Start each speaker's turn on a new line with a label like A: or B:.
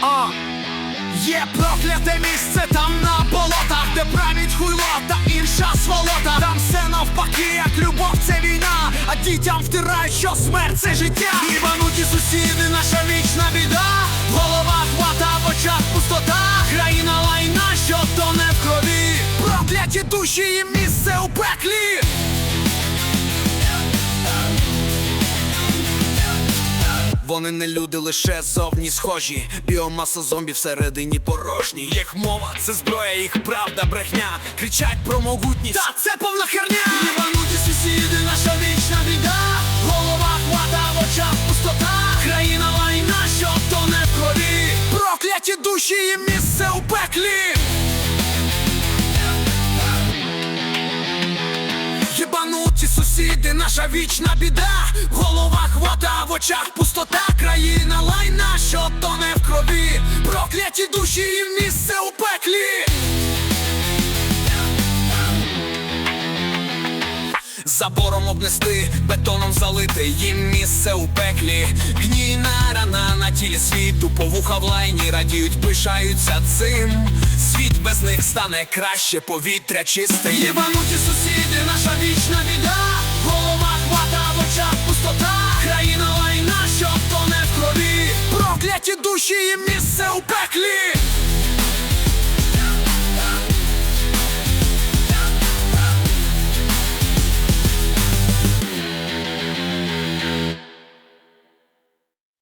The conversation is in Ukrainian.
A: А, є прокляте місце там на болотах, де править хуйло та інша сволота. Там все навпаки, як любов, це війна, а дітям втирають, що смерть це життя. Ібануті сусіди, наша вічна біда. В головах вата, в очах пустота. Країна лайна, що тоне в крові. Прокляті душі і місце у пеклі. Вони не люди, лише зовні схожі. Біомаса зомбі всередині порожні. Їх мова це зброя, їх правда, брехня. Кричать про могутність. Та це повна херня. Єбануті сусіди, наша вічна біда. Голова хвата, в очах пустота. Країна лайна, що тоне в крові. Прокляті душі і місце у пеклі. Єбануті сусіди, наша вічна біда, в головах вода, в очах крові, прокляті душі і місце у пеклі. Забором обнести, бетоном залити їм місце у пеклі. Гнійна рана на тілі світу, повуха в лайні радіють, пишаються цим. Світ без них стане краще, повітря чисте. Єбануті сусіди, наша вічна біда. душі є місце у пеклі.